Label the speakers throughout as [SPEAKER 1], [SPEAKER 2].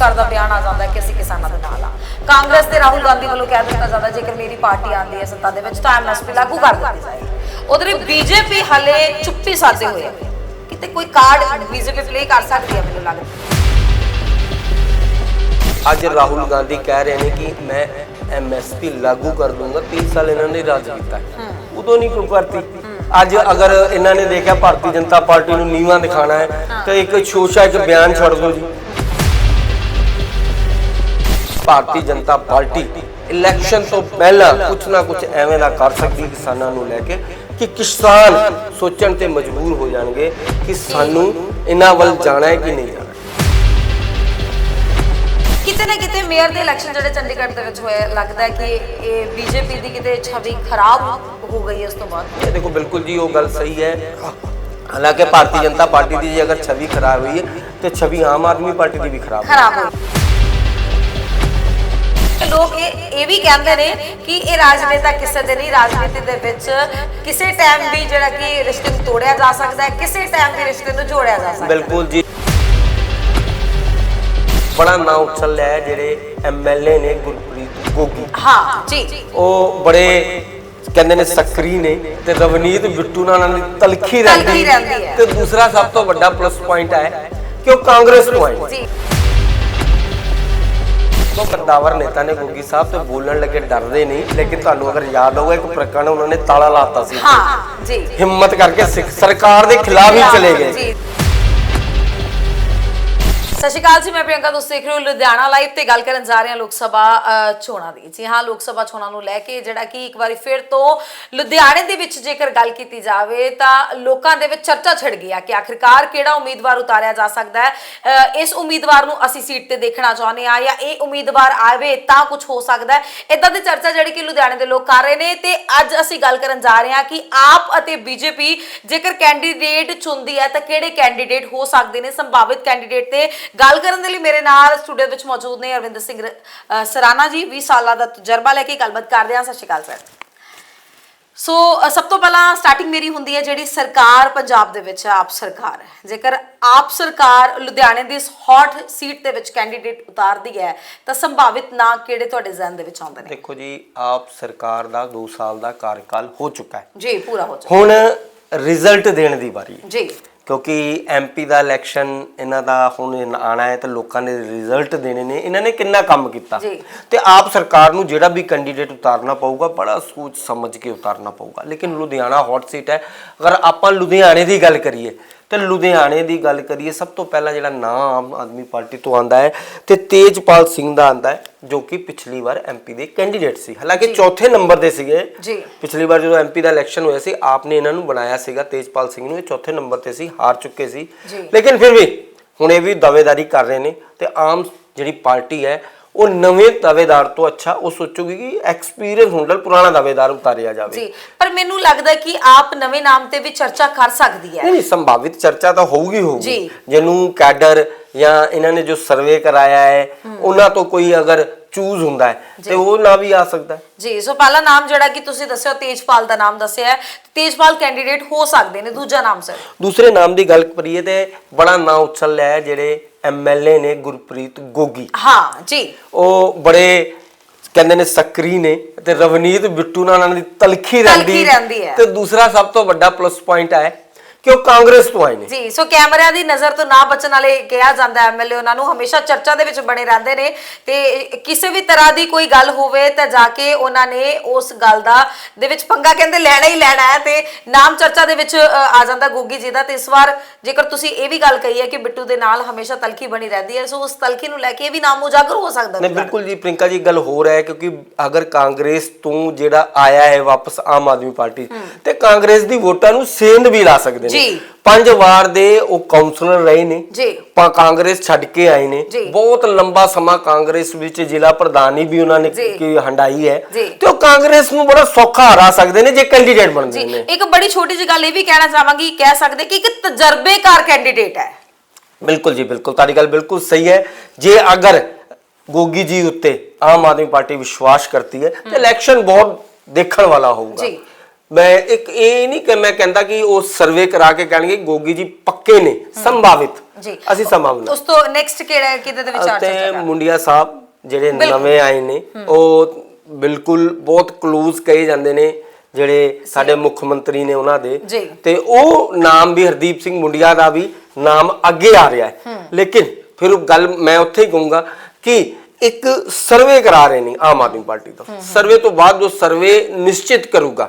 [SPEAKER 1] ਸਰਕਾਰ ਦਾ ਬਿਆਨ ਆ ਜਾਂਦਾ ਕਿ ਅਸੀਂ ਕਿਸਾਨਾਂ ਦੇ ਨਾਲ ਆ ਕਾਂਗਰਸ ਤੇ ਰਾਹੁਲ ਗਾਂਧੀ ਵੱਲੋਂ ਕਹਿ ਦਿੱਤਾ ਜਾਂਦਾ ਜੇਕਰ ਮੇਰੀ ਪਾਰਟੀ ਆਂਦੀ ਹੈ ਸੱਤਾ ਦੇ ਵਿੱਚ ਤਾਂ ਐਮਐਸਪੀ ਲਾਗੂ ਕਰ ਦਿੱਤੀ ਜਾਏਗੀ। ਉਧਰ ਬੀਜੇਪੀ ਹਲੇ ਚੁੱਪੀ ਸਾਧੇ ਹੋਏ ਆ। ਕਿਤੇ ਕੋਈ ਕਾਰਡ ਬੀਜੇਪੀ ਪਲੇ ਕਰ ਸਕਦੀ ਹੈ ਮੈਨੂੰ ਲੱਗਦਾ।
[SPEAKER 2] ਅੱਜ ਰਾਹੁਲ ਗਾਂਧੀ ਕਹਿ ਰਹੇ ਨੇ ਕਿ ਮੈਂ ਐਮਐਸਪੀ ਲਾਗੂ ਕਰ ਦੂੰਗਾ 30 ਸਾਲ ਇਹਨਾਂ ਨੇ ਰਾਜ ਕੀਤਾ। ਉਦੋਂ ਨਹੀਂ ਕਿਉਂ ਕਰਤੀ ਅੱਜ ਅਗਰ ਇਹਨਾਂ ਨੇ ਦੇਖਿਆ ਭਾਰਤੀ ਜਨਤਾ ਪਾਰਟੀ ਨੂੰ ਨੀਵਾਂ ਦਿਖਾਣਾ ਹੈ। ਤਾਂ ਇੱਕ ਸ਼ੋਸ਼ਾ ਇੱਕ ਬਿਆਨ ਛੱਡ ਦਿਓ ਜੀ। ਭਾਰਤੀ ਜਨਤਾ ਪਾਰਟੀ ਇਲੈਕਸ਼ਨ ਤੋਂ ਪਹਿਲਾਂ ਕੁਝ ਨਾ ਕੁਝ ਐਵੇਂ ਦਾ ਕਰ ਸਕਦੀ ਕਿਸਾਨਾਂ ਨੂੰ ਲੈ ਕੇ ਕਿ ਕਿਸਾਨ ਸੋਚਣ ਤੇ ਮਜਬੂਰ ਹੋ ਜਾਣਗੇ ਕਿ ਸਾਨੂੰ ਇਹਨਾਂ ਵੱਲ ਜਾਣਾ ਹੈ ਕਿ ਨਹੀਂ ਜਾਣਾ
[SPEAKER 1] ਕਿਤੇ ਨਾ ਕਿਤੇ ਮੇਅਰ ਦੇ ਇਲੈਕਸ਼ਨ ਜਿਹੜੇ ਚੰਡੀਗੜ੍ਹ ਦੇ ਵਿੱਚ ਹੋਏ ਲੱਗਦਾ ਹੈ ਕਿ ਇਹ ਬੀਜੇਪੀ ਦੀ ਕਿਤੇ ਛਵੀ ਖਰਾਬ ਹੋ ਗਈ ਉਸ ਤੋਂ ਬਾਅਦ।
[SPEAKER 2] ਇਹ ਦੇਖੋ ਬਿਲਕੁਲ ਜੀ ਉਹ ਗੱਲ ਸਹੀ ਹੈ। ਹਾਲਾਂਕਿ ਭਾਰਤੀ ਜਨਤਾ ਪਾਰਟੀ ਦੀ ਜੇ ਅਗਰ ਛਵੀ ਖਰਾਬ ਹੋਈ ਹੈ ਤੇ ਛਵੀ ਆਮ ਆਦਮੀ ਪਾਰਟੀ ਦੀ ਵੀ ਖਰਾਬ ਹੋਈ
[SPEAKER 1] ਹੋਈ ਲੋਕ ਇਹ ਇਹ ਵੀ ਕਹਿੰਦੇ ਨੇ ਕਿ ਇਹ ਰਾਜਨੇਤਾ ਕਿਸੇ ਦੇ ਨਹੀਂ ਰਾਜਨੀਤੀ ਦੇ ਵਿੱਚ ਕਿਸੇ ਟਾਈਮ ਵੀ ਜਿਹੜਾ ਕਿ ਰਿਸ਼ਤੇ ਨੂੰ ਤੋੜਿਆ ਜਾ ਸਕਦਾ ਹੈ ਕਿਸੇ ਟਾਈਮ ਵੀ ਰਿਸ਼ਤੇ ਨੂੰ ਜੋੜਿਆ ਜਾ ਸਕਦਾ ਹੈ।
[SPEAKER 2] ਬਿਲਕੁਲ ਜੀ। ਬੜਾ ਨਾਂ ਉਛਲ ਹੈ ਜਿਹੜੇ ਐਮਐਲਏ ਨੇ ਗੁਰਪ੍ਰੀਤ ਗੋਗੀ।
[SPEAKER 1] ਹਾਂ ਜੀ।
[SPEAKER 2] ਉਹ ਬੜੇ ਕਹਿੰਦੇ ਨੇ ਸਕਰੀ ਨੇ ਤੇ ਰਵਨੀਤ ਬਿੱਟੂ ਨਾਲ ਦੀ ਤਲਖੀ ਰਹਿੰਦੀ
[SPEAKER 1] ਹੈ।
[SPEAKER 2] ਤੇ ਦੂਸਰਾ ਸਭ ਤੋਂ ਵੱਡਾ ਪਲੱਸ ਪੁਆਇੰਟ ਹੈ ਕਿ ਉਹ ਕਾਂਗਰਸ ਤੋਂ ਆਏ
[SPEAKER 1] ਜੀ।
[SPEAKER 2] ਤੋਂ ਕਦਾਵਰ ਨੇਤਾ ਨੇ ਗੋਗੀ ਸਾਹਿਬ ਤੇ ਬੋਲਣ ਲੱਗੇ ਡਰਦੇ ਨਹੀਂ ਲੇਕਿਨ ਤੁਹਾਨੂੰ ਅਗਰ ਯਾਦ ਹੋਊਗਾ ਇੱਕ ਪ੍ਰਕਰਣ ਉਹਨਾਂ ਨੇ ਤਾਲਾ ਲਾਤਾ ਸੀ
[SPEAKER 1] ਹਾਂ ਜੀ।
[SPEAKER 2] ਹਿੰਮਤ ਕਰਕੇ ਸਿੱਖ ਸਰਕਾਰ ਦੇ ਖਿਲਾਫ ਹੀ ਚਲੇ ਗਏ।
[SPEAKER 1] ਜੀ। ਸਤਿ ਸ਼੍ਰੀ ਅਕਾਲ ਜੀ, ਮੈਂ ਪ੍ਰਿਯੰਕਾ, ਤੁਸੀਂ ਦੇਖ ਰਹੇ ਹੋ ਲੁਧਿਆਣਾ ਲਾਈਵ ਤੇ ਗੱਲ ਕਰਨ ਜਾ ਰਹੇ ਹਾਂ ਲੋਕ ਸਭਾ ਚੋਣਾਂ ਦੀ। ਜੀ ਹਾਂ, ਲੋਕ ਸਭਾ ਚੋਣਾਂ ਨੂੰ ਲੈ ਕੇ ਜਿਹੜਾ ਕਿ ਇੱਕ ਵਾਰੀ ਫਿਰ ਤੋਂ ਲੁਧਿਆਣੇ ਦੇ ਵਿੱਚ ਜੇਕਰ ਗੱਲ ਕੀਤੀ ਜਾਵੇ ਤਾਂ ਲੋਕਾਂ ਦੇ ਵਿੱਚ ਚਰਚਾ ਛਿੜ ਗਈ ਆ ਕਿ ਆਖਿਰਕਾਰ ਕਿਹੜਾ ਉਮੀਦਵਾਰ ਉਤਾਰਿਆ ਜਾ ਸਕਦਾ ਹੈ। ਇਸ ਉਮੀਦਵਾਰ ਨੂੰ ਅਸੀਂ ਸੀਟ ਤੇ ਦੇਖਣਾ ਚਾਹੁੰਦੇ ਆ ਜਾਂ ਇਹ ਉਮੀਦਵਾਰ ਆਵੇ ਤਾਂ ਕੁਝ ਹੋ ਸਕਦਾ ਹੈ। ਇਦਾਂ ਦੀ ਚਰਚਾ ਜਿਹੜੀ ਕਿ ਲੁਧਿਆਣੇ ਦੇ ਲੋਕ ਕਰ ਰਹੇ ਨੇ ਤੇ ਅੱਜ ਅਸੀਂ ਗੱਲ ਕਰਨ ਜਾ ਰਹੇ ਹਾਂ ਕਿ ਆਪ ਅਤੇ ਬੀਜੇਪੀ ਜੇਕਰ ਕੈਂਡੀਡੇਟ ਚੁਣਦੀ ਹੈ ਤਾਂ ਕਿਹੜੇ ਕੈਂਡੀਡੇਟ ਹੋ ਸਕਦੇ ਨੇ? ਸੰਭਾਵਿਤ ਕੈਂਡੀਡੇਟ ਤੇ ਗੱਲ ਕਰਨ ਦੇ ਲਈ ਮੇਰੇ ਨਾਲ ਸਟੂਡੀਓ ਵਿੱਚ ਮੌਜੂਦ ਨੇ ਅਰਵਿੰਦਰ ਸਿੰਘ ਸਰਾਣਾ ਜੀ 20 ਸਾਲਾਂ ਦਾ ਤਜਰਬਾ ਲੈ ਕੇ ਗੱਲਬਾਤ ਕਰਦੇ ਹਾਂ। ਸਤਿ ਸ਼੍ਰੀ ਅਕਾਲ ਸਰ। ਸੋ ਸਭ ਤੋਂ ਪਹਿਲਾਂ ਸਟਾਰਟਿੰਗ ਮੇਰੀ ਹੁੰਦੀ ਹੈ ਜਿਹੜੀ ਸਰਕਾਰ ਪੰਜਾਬ ਦੇ ਵਿੱਚ ਆਪ ਸਰਕਾਰ ਹੈ। ਜੇਕਰ ਆਪ ਸਰਕਾਰ ਲੁਧਿਆਣੇ ਦੀ ਇਸ ਹੌਟ ਸੀਟ ਦੇ ਵਿੱਚ ਕੈਂਡੀਡੇਟ ਉਤਾਰਦੀ ਹੈ ਤਾਂ ਸੰਭਾਵਿਤ ਨਾਂ ਕਿਹੜੇ ਤੁਹਾਡੇ ਜ਼ਿਹਨ ਦੇ ਵਿੱਚ ਆਉਂਦੇ ਨੇ?
[SPEAKER 2] ਦੇਖੋ ਜੀ ਆਪ ਸਰਕਾਰ ਦਾ 2 ਸਾਲ ਦਾ ਕਾਰਜਕਾਲ ਹੋ ਚੁੱਕਾ ਹੈ।
[SPEAKER 1] ਜੀ ਪੂਰਾ ਹੋ ਜਾਏ
[SPEAKER 2] ਹੁਣ ਰਿਜ਼ਲਟ ਦੇਣ ਦੀ ਵਾਰੀ ਹੈ।
[SPEAKER 1] ਜੀ।
[SPEAKER 2] ਕਿਉਂਕਿ ਐਮਪੀ ਦਾ ਇਲੈਕਸ਼ਨ ਇਹਨਾਂ ਦਾ ਹੁਣ ਆਣਾ ਹੈ ਤੇ ਲੋਕਾਂ ਨੇ ਰਿਜ਼ਲਟ ਦੇਣੇ ਨੇ ਇਹਨਾਂ ਨੇ ਕਿੰਨਾ ਕੰਮ ਕੀਤਾ। ਤੇ ਆਪ ਸਰਕਾਰ ਨੂੰ ਜਿਹੜਾ ਵੀ ਕੈਂਡੀਡੇਟ ਉਤਾਰਨਾ ਪਊਗਾ ਬੜਾ ਸੋਚ ਸਮਝ ਕੇ ਉਤਾਰਨਾ ਪਊਗਾ। ਲੇਕਿਨ ਲੁਧਿਆਣਾ ਹੌਟ ਸੀਟ ਹੈ। ਅਗਰ ਆਪਾਂ ਲੁਧਿਆਣੇ ਦੀ ਗੱਲ ਕਰੀਏ ਤੇ ਲੁਧਿਆਣੇ ਦੀ ਗੱਲ ਕਰੀਏ ਸਭ ਤੋਂ ਪਹਿਲਾਂ ਜਿਹੜਾ ਨਾਂ ਆਮ ਆਦਮੀ ਪਾਰਟੀ ਤੋਂ ਆਂਦਾ ਹੈ ਤੇ ਤੇਜਪਾਲ ਸਿੰਘ ਦਾ ਆਂਦਾ ਹੈ ਜੋ ਕਿ ਪਿਛਲੀ ਵਾਰ ਐਮਪੀ ਦੇ ਕੈਂਡੀਡੇਟ ਸੀ। ਹਾਲਾਂਕਿ ਚੌਥੇ ਨੰਬਰ ਦੇ ਸੀਗੇ।
[SPEAKER 1] ਜੀ।
[SPEAKER 2] ਪਿਛਲੀ ਵਾਰ ਜਦੋਂ ਐਮਪੀ ਦਾ ਇਲੈਕਸ਼ਨ ਹੋਇਆ ਸੀ ਆਪਨੇ ਇਹਨਾਂ ਨੂੰ ਬਣਾਇਆ ਸੀਗਾ ਤੇਜਪਾਲ ਸਿੰਘ ਨੂੰ। ਇਹ ਚੌਥੇ ਨੰਬਰ ਤੇ ਸੀ ਹਾਰ ਚੁੱਕੇ ਸੀ। ਲੇਕਿਨ ਫਿਰ ਵੀ ਹੁਣ ਇਹ ਵੀ ਦਾਅਵੇਦਾਰੀ ਕਰ ਰਹੇ ਨੇ ਤੇ ਆਮ ਜਿਹੜੀ ਪਾਰਟੀ ਹੈ ਉਹ ਨਵੇਂ ਦਾਅਵੇਦਾਰ ਤੋਂ ਅੱਛਾ ਉਹ ਸੋਚੂਗੀ ਕਿ ਐਕਸਪੀਰੀਅੰਸ ਹੁੰਦਾ ਪੁਰਾਣਾ ਦਾਅਵੇਦਾਰ ਉਤਾਰਿਆ ਜਾਵੇ।
[SPEAKER 1] ਜੀ ਪਰ ਮੈਨੂੰ ਲੱਗਦਾ ਕਿ ਆਪ ਨਵੇਂ ਨਾਮ ਤੇ ਵੀ ਚਰਚਾ ਕਰ ਸਕਦੀ ਹੈ।
[SPEAKER 2] ਨਹੀਂ ਨਹੀਂ ਸੰਭਾਵਿਤ ਚਰਚਾ ਤਾਂ ਹੋਊਗੀ ਹੋਊਗੀ। ਜਿਹਨੂੰ ਕੈਡਰ ਜਾਂ ਇਹਨਾਂ ਨੇ ਜੋ ਸਰਵੇ ਕਰਾਇਆ ਹੈ ਉਹਨਾਂ ਤੋਂ ਕੋਈ ਅਗਰ ਚੂਜ਼ ਹੁੰਦਾ ਹੈ ਤੇ ਉਹ ਨਾ ਵੀ ਆ ਸਕਦਾ ਹੈ।
[SPEAKER 1] ਜੀ ਸੋ ਪਹਿਲਾ ਨਾਮ ਜਿਹੜਾ ਕਿ ਤੁਸੀਂ ਦੱਸਿਆ ਤੇਜਪਾਲ ਦਾ ਨਾਮ ਦੱਸਿਆ ਹੈ। ਤੇਜਪਾਲ ਕੈਂਡੀਡੇਟ ਹੋ ਸਕਦੇ ਨੇ ਦੂਜਾ ਨਾਮ ਸਰ
[SPEAKER 2] ਦੂਸਰੇ ਨਾਮ ਦੀ ਗੱਲ ਕਰੀਏ ਤੇ ਬੜਾ ਨਾਂ ਉਛਲ ਹੈ ਜਿਹੜੇ ਐਮਐਲਏ ਨੇ ਗੁਰਪ੍ਰੀਤ ਗੋਗੀ।
[SPEAKER 1] ਹਾਂ ਜੀ।
[SPEAKER 2] ਉਹ ਬੜੇ ਕਹਿੰਦੇ ਨੇ ਸਕਰੀ ਨੇ ਤੇ ਰਵਨੀਤ ਬਿੱਟੂ ਨਾਲ ਉਹਨਾਂ ਦੀ ਤਲਖੀ
[SPEAKER 1] ਤਲਖੀ
[SPEAKER 2] ਰਹਿੰਦੀ
[SPEAKER 1] ਰਹਿੰਦੀ ਹੈ।
[SPEAKER 2] ਤੇ ਦੂਸਰਾ ਸਭ ਤੋਂ ਵੱਡਾ ਪਲੱਸ ਪੁਆਇੰਟ ਹੈ ਕਿ ਉਹ ਕਾਂਗਰਸ ਤੋਂ ਆਏ ਨੇ?
[SPEAKER 1] ਜੀ ਸੋ ਕੈਮਰਿਆਂ ਦੀ ਨਜ਼ਰ ਤੋਂ ਨਾ ਬਚਣ ਵਾਲੇ ਕਿਹਾ ਜਾਂਦਾ ਐਮਐਲਏ ਉਹਨਾਂ ਨੂੰ ਹਮੇਸ਼ਾ ਚਰਚਾ ਦੇ ਵਿੱਚ ਬਣੇ ਰਹਿੰਦੇ ਨੇ। ਤੇ ਕਿਸੇ ਵੀ ਤਰ੍ਹਾਂ ਦੀ ਕੋਈ ਗੱਲ ਹੋਵੇ ਤਾਂ ਜਾ ਕੇ ਉਹਨਾਂ ਨੇ ਉਸ ਗੱਲ ਦਾ ਦੇ ਵਿੱਚ ਪੰਗਾ ਕਹਿੰਦੇ ਲੈਣਾ ਹੀ ਲੈਣਾ ਹੈ ਤੇ ਨਾਮ ਚਰਚਾ ਦੇ ਵਿੱਚ ਆ ਜਾਂਦਾ ਗੋਗੀ ਜੀ ਦਾ। ਤੇ ਇਸ ਵਾਰ ਜੇਕਰ ਤੁਸੀਂ ਇਹ ਵੀ ਗੱਲ ਕਹੀ ਹੈ ਕਿ ਬਿੱਟੂ ਦੇ ਨਾਲ ਹਮੇਸ਼ਾ ਤਲਖੀ ਬਣੀ ਰਹਿੰਦੀ ਹੈ ਸੋ ਉਸ ਤਲਖੀ ਨੂੰ ਲੈ ਕੇ ਇਹ ਵੀ ਨਾਮ ਉਜਾਗਰ ਹੋ ਸਕਦਾ
[SPEAKER 2] ਨਹੀਂ ਬਿਲਕੁਲ ਜੀ ਪ੍ਰਿੰਕਾ ਜੀ ਗੱਲ ਹੋ ਰਿਹਾ ਹੈ ਕਿਉਂਕਿ ਅਗਰ ਕਾਂਗਰਸ ਤੋਂ ਜਿਹੜਾ ਆਇਆ ਹੈ ਵਾਪਸ ਆਮ ਆਦਮੀ ਪਾਰਟੀ ਤੇ ਕਾਂਗਰਸ ਦੀ ਵੋਟਾਂ ਨੂੰ ਸੇਂਧ ਵੀ ਲਾ ਸਕਦੇ ਨੇ।
[SPEAKER 1] ਜੀ।
[SPEAKER 2] ਪੰਜ ਵਾਰ ਦੇ ਉਹ ਕਾਉਂਸਲਰ ਰਹੇ ਨੇ।
[SPEAKER 1] ਜੀ।
[SPEAKER 2] ਪਾ ਕਾਂਗਰਸ ਛੱਡ ਕੇ ਆਏ ਨੇ। ਬਹੁਤ ਲੰਬਾ ਸਮਾਂ ਕਾਂਗਰਸ ਵਿੱਚ ਜ਼ਿਲ੍ਹਾ ਪ੍ਰਧਾਨੀ ਵੀ ਉਹਨਾਂ ਨੇ। ਕੀ ਹੰਡਾਈ ਹੈ। ਤੇ ਉਹ ਕਾਂਗਰਸ ਨੂੰ ਬੜਾ ਸੌਖਾ ਹਰਾ ਸਕਦੇ ਨੇ ਜੇ ਕੈਂਡੀਡੇਟ ਬਣਦੇ ਨੇ।
[SPEAKER 1] ਇੱਕ ਬੜੀ ਛੋਟੀ ਜਿਹੀ ਗੱਲ ਇਹ ਵੀ ਕਹਿਣਾ ਚਾਹਾਂਗੀ ਕਹਿ ਸਕਦੇ ਕਿ ਇੱਕ ਤਜਰਬੇਕਾਰ ਕੈਂਡੀਡੇਟ ਹੈ।
[SPEAKER 2] ਬਿਲਕੁਲ ਜੀ ਬਿਲਕੁਲ। ਤੁਹਾਡੀ ਗੱਲ ਬਿਲਕੁਲ ਸਹੀ ਹੈ। ਜੇ ਅਗਰ ਗੋਗੀ ਜੀ ਉੱਤੇ ਆਮ ਆਦਮੀ ਪਾਰਟੀ ਵਿਸ਼ਵਾਸ ਕਰਤੀ ਹੈ ਤੇ ਇਲੈਕਸ਼ਨ ਬਹੁਤ ਦੇਖਣ ਵਾਲਾ ਹੋਊਗਾ।
[SPEAKER 1] ਜੀ।
[SPEAKER 2] ਮੈਂ ਇੱਕ ਇਹ ਨਹੀਂ ਕਿ ਮੈਂ ਕਹਿੰਦਾ ਕਿ ਉਹ ਸਰਵੇ ਕਰਾ ਕੇ ਕਹਿਣਗੇ ਗੋਗੀ ਜੀ ਪੱਕੇ ਨੇ ਸੰਭਾਵਿਤ।
[SPEAKER 1] ਜੀ।
[SPEAKER 2] ਅਸੀਂ ਸੰਭਾਵਨਾ।
[SPEAKER 1] ਉਸ ਤੋਂ ਨੈਕਸਟ ਕਿਹੜਾ ਕਿਹਦੇ ਦੇ ਵਿਚਾਰ
[SPEAKER 2] ਤੇ ਮੁੰਡਿਆ ਸਾਹਿਬ ਜਿਹੜੇ ਨਵੇਂ ਆਏ ਨੇ ਉਹ ਬਿਲਕੁਲ ਬਹੁਤ ਕਲੋਜ਼ ਕਹੇ ਜਾਂਦੇ ਨੇ ਜਿਹੜੇ ਸਾਡੇ ਮੁੱਖ ਮੰਤਰੀ ਨੇ ਉਹਨਾਂ ਦੇ। ਤੇ ਉਹ ਨਾਮ ਵੀ ਹਰਦੀਪ ਸਿੰਘ ਮੁੰਡਿਆ ਦਾ ਵੀ ਨਾਮ ਅੱਗੇ ਆ ਰਿਹਾ ਹੈ। ਲੇਕਿਨ ਫਿਰ ਉਹ ਗੱਲ ਮੈਂ ਉੱਥੇ ਹੀ ਕਹੂੰਗਾ ਕਿ ਇੱਕ ਸਰਵੇ ਕਰਾ ਰਹੇ ਨੇ ਆਮ ਆਦਮੀ ਪਾਰਟੀ ਤੋਂ। ਸਰਵੇ ਤੋਂ ਬਾਅਦ ਜੋ ਸਰਵੇ ਨਿਸ਼ਚਿਤ ਕਰੂਗਾ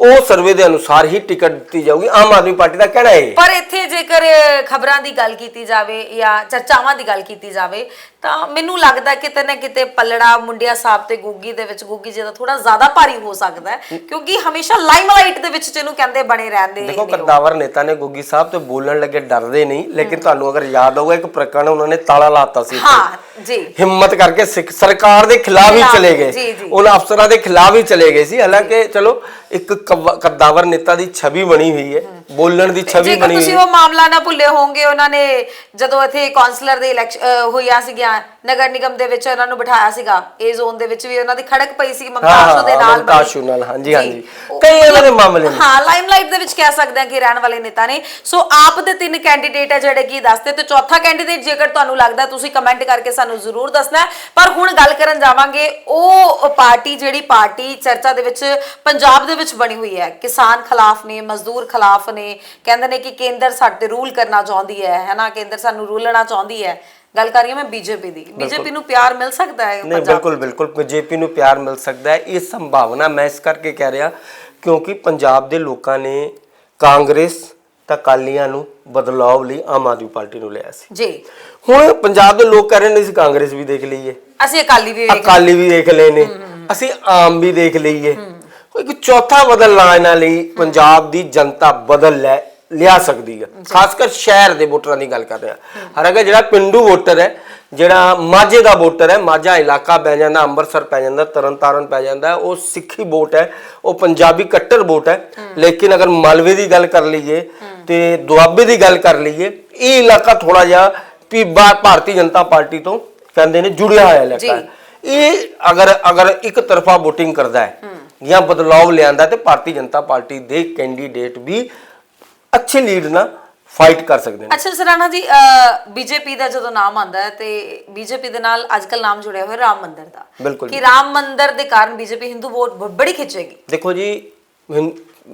[SPEAKER 2] ਉਹ ਸਰਵੇ ਦੇ ਅਨੁਸਾਰ ਹੀ ਟਿਕਟ ਦਿੱਤੀ ਜਾਊਗੀ ਆਮ ਆਦਮੀ ਪਾਰਟੀ ਦਾ ਕਹਿਣਾ ਹੈ
[SPEAKER 1] ਪਰ ਇੱਥੇ ਜੇਕਰ ਖਬਰਾਂ ਦੀ ਗੱਲ ਕੀਤੀ ਜਾਵੇ ਜਾਂ ਚਰਚਾਵਾਂ ਦੀ ਗੱਲ ਕੀਤੀ ਜਾਵੇ ਤਾਂ ਮੈਨੂੰ ਲੱਗਦਾ ਕਿਤੇ ਨਾ ਕਿਤੇ ਪੱਲੜਾ ਮੁੰਡਿਆ ਸਾਹਿਬ ਤੇ ਗੁੱਗੀ ਦੇ ਵਿੱਚ ਗੁੱਗੀ ਜੀ ਦਾ ਥੋੜਾ ਜ਼ਿਆਦਾ ਭਾਰੀ ਹੋ ਸਕਦਾ ਹੈ ਕਿਉਂਕਿ ਹਮੇਸ਼ਾ ਲਾਈਮਲਾਈਟ ਦੇ ਵਿੱਚ ਜਿਹਨੂੰ ਕਹਿੰਦੇ ਬਣੇ ਰਹਿੰਦੇ
[SPEAKER 2] ਦੇਖੋ। ਕਦਾਵਰ ਨੇਤਾ ਨੇ ਗੁੱਗੀ ਸਾਹਿਬ ਤੇ ਬੋਲਣ ਲੱਗੇ ਡਰਦੇ ਨਹੀਂ ਲੇਕਿਨ ਤੁਹਾਨੂੰ ਅਗਰ ਯਾਦ ਹੋਊਗਾ ਇੱਕ ਪ੍ਰਕਰਨ ਉਹਨਾਂ ਨੇ ਤਾਲਾ ਲਾਤਾ ਸੀ।
[SPEAKER 1] ਹਾਂ ਜੀ
[SPEAKER 2] ਹਿੰਮਤ ਕਰਕੇ ਸਿੱਖ ਸਰਕਾਰ ਦੇ ਖਿਲਾਫ ਹੀ ਚਲੇ ਗਏ। ਉਹਨਾਂ ਅਫਸਰਾਂ ਦੇ ਖਿਲਾਫ ਹੀ ਚਲੇ ਗਏ ਸੀ ਹਾਲਾਂਕਿ ਚਲੋ ਇੱਕ ਕਦਾਵਰ ਨੇਤਾ ਦੀ ਛਵੀ ਬਣੀ ਹੋਈ ਹੈ ਬੋਲਣ ਦੀ ਛਵੀ ਬਣੀ ਹੋਈ
[SPEAKER 1] ਤੁਸੀਂ
[SPEAKER 2] ਹੈ
[SPEAKER 1] ਉਹ ਮਾਮਲਾ ਨਾ ਭੁੱਲੇ ਹੋਵੋਗੇ ਉਹਨਾਂ ਨੇ ਜਦੋਂ ਇੱਥੇ ਕਾਉਂਸਲਰ ਦੇ ਇਲੈਕਸ਼ਨ ਹੋਈਆ ਸੀਗਾ ਨਗਰ ਨਿਗਮ ਦੇ ਵਿੱਚ ਉਹਨਾਂ ਨੂੰ ਬਿਠਾਇਆ ਸੀਗਾ ਇਹ ਜ਼ੋਨ ਦੇ ਵਿੱਚ ਵੀ ਉਹਨਾਂ ਦੀ ਖੜਕ ਪਈ ਸੀ ਮਮਤਾਸ਼ੂ ਦੇ ਨਾਲ
[SPEAKER 2] ਮਮਤਾਸ਼ੂ। ਨਾਲ, ਹਾਂਜੀ। ਹਾਂਜੀ। ਕਈ ਇਹਨਾਂ ਦੇ ਮਾਮਲੇ ਨੇ।
[SPEAKER 1] ਹਾਂ ਲਾਈਮਲਾਈਟ ਦੇ ਵਿੱਚ ਕਹਿ ਸਕਦੇ ਹਾਂ ਕਿ ਰਹਿਣ ਵਾਲੇ ਨੇਤਾ ਨੇ ਸੋ ਆਪ ਦੇ ਤਿੰਨ ਕੈਂਡੀਡੇਟ ਹੈ ਜਿਹੜੇ ਕੀ ਦੱਸਦੇ ਤੇ ਚੌਥਾ ਕੈਂਡੀਡੇਟ ਜੇਕਰ ਤੁਹਾਨੂੰ ਲੱਗਦਾ ਤੁਸੀਂ ਕਮੈਂਟ ਕਰਕੇ ਸਾਨੂੰ ਜ਼ਰੂਰ ਦੱਸਣਾ। ਪਰ ਹੁਣ ਗੱਲ ਕਰਨ ਜਾਵਾਂਗੇ ਉਹ ਪਾਰਟੀ ਜਿਹੜੀ ਪਾਰਟੀ ਚਰਚਾ ਦੇ ਵਿੱਚ ਪੰਜਾਬ ਦੇ ਵਿੱਚ ਬਣੀ ਹੋਈ ਹੈ। ਕਿਸਾਨ ਖਿਲਾਫ ਨੇ ਮਜ਼ਦੂਰ ਖਿਲਾਫ ਨੇ ਕਹਿੰਦੇ ਨੇ ਕਿ ਕੇਂਦਰ ਸਾਡੇ ਰੂਲ ਕਰਨਾ ਚਾਹੁੰਦੀ ਹੈ ਹੈਨਾ ਕੇਂਦਰ ਸਾਨੂੰ ਰੂਲਣਾ ਚਾਹੁੰਦੀ ਹੈ। ਗੱਲ ਕਰ ਰਹੀ ਹਾਂ ਮੈਂ ਬੀਜੇਪੀ ਦੀ। ਬੀਜੇਪੀ ਨੂੰ ਪਿਆਰ ਮਿਲ ਸਕਦਾ ਹੈ
[SPEAKER 2] ਨਹੀਂ
[SPEAKER 1] ਪੰਜਾਬ
[SPEAKER 2] ਬਿਲਕੁਲ ਬਿਲਕੁਲ। ਬੀਜੇਪੀ ਨੂੰ ਪਿਆਰ ਮਿਲ ਸਕਦਾ ਹੈ। ਇਹ ਸੰਭਾਵਨਾ ਮੈਂ ਇਸ ਕਰਕੇ ਕਹਿ ਰਿਹਾ ਕਿਉਂਕਿ ਪੰਜਾਬ ਦੇ ਲੋਕਾਂ ਨੇ ਕਾਂਗਰਸ ਤਾਂ ਅਕਾਲੀਆਂ ਨੂੰ ਬਦਲਾਵ ਲਈ ਆਮ ਆਦਮੀ ਪਾਰਟੀ ਨੂੰ ਲਿਆ ਸੀ।
[SPEAKER 1] ਜੀ।
[SPEAKER 2] ਹੁਣ ਪੰਜਾਬ ਦੇ ਲੋਕ ਕਹਿ ਰਹੇ ਨੇ ਅਸੀਂ ਕਾਂਗਰਸ ਵੀ ਦੇਖ ਲਈਏ।
[SPEAKER 1] ਅਸੀਂ ਅਕਾਲੀ ਵੀ ਵੇਖ
[SPEAKER 2] ਅਕਾਲੀ ਵੀ ਦੇਖ ਲਏ ਨੇ। ਅਸੀਂ ਆਮ ਵੀ ਦੇਖ ਲਈਏ। ਕੋਈ ਇੱਕ ਚੌਥਾ ਬਦਲ ਲਾਣਾ ਲਈ ਪੰਜਾਬ ਦੀ ਜਨਤਾ ਬਦਲ ਲੈ ਲਿਆ ਸਕਦੀ ਹੈ ਖਾਸ ਕਰ ਸ਼ਹਿਰ ਦੇ ਵੋਟਰਾਂ ਦੀ ਗੱਲ ਕਰ ਰਿਹਾ ਹਾਲਾਂਕਿ ਜਿਹੜਾ ਪਿੰਡੂ ਵੋਟਰ ਹੈ ਜਿਹੜਾ ਮਾਝੇ ਦਾ ਵੋਟਰ ਹੈ ਮਾਝਾ ਇਲਾਕਾ ਪੈ ਜਾਂਦਾ ਅੰਮ੍ਰਿਤਸਰ ਪੈ ਜਾਂਦਾ ਤਰਨਤਾਰਨ ਪੈ ਜਾਂਦਾ ਉਹ ਸਿੱਖੀ ਵੋਟ ਹੈ ਉਹ ਪੰਜਾਬੀ ਕੱਟਰ ਵੋਟ ਹੈ। ਲੇਕਿਨ ਅਗਰ ਮਾਲਵੇ ਦੀ ਗੱਲ ਕਰ ਲਈਏ ਤੇ ਦੁਆਬੇ ਦੀ ਗੱਲ ਕਰ ਲਈਏ ਇਹ ਇਲਾਕਾ ਥੋੜਾ ਜਿਹਾ ਵੀ ਭਾਰਤੀ ਜਨਤਾ ਪਾਰਟੀ ਤੋਂ ਕਹਿੰਦੇ ਨੇ ਜੁੜਿਆ ਹੋਇਆ ਇਲਾਕਾ ਹੈ। ਇਹ ਅਗਰ ਅਗਰ ਇੱਕ ਤਰਫਾ VOTING ਕਰਦਾ ਹੈ ਜਾਂ ਬਦਲਾਵ ਲਿਆਂਦਾ ਤੇ ਭਾਰਤੀ ਜਨਤਾ ਪਾਰਟੀ ਦੇ ਕੈਂਡੀਡੇਟ ਵੀ ਅੱਛੀ ਲੀਡ ਨਾਲ ਫਾਈਟ ਕਰ ਸਕਦੇ ਨੇ।
[SPEAKER 1] ਅੱਛਾ ਸਰਾਣਾ ਜੀ ਬੀਜੇਪੀ ਦਾ ਜਦੋਂ ਨਾਮ ਆਂਦਾ ਹੈ ਤੇ ਬੀਜੇਪੀ ਦੇ ਨਾਲ ਅੱਜਕੱਲ ਨਾਮ ਜੁੜਿਆ ਹੋਇਆ ਰਾਮ ਮੰਦਿਰ ਦਾ। ਕਿ ਰਾਮ ਮੰਦਿਰ ਦੇ ਕਾਰਨ ਬੀਜੇਪੀ ਹਿੰਦੂ ਵੋਟ ਬੜੀ ਖਿੱਚੇਗੀ।
[SPEAKER 2] ਦੇਖੋ ਜੀ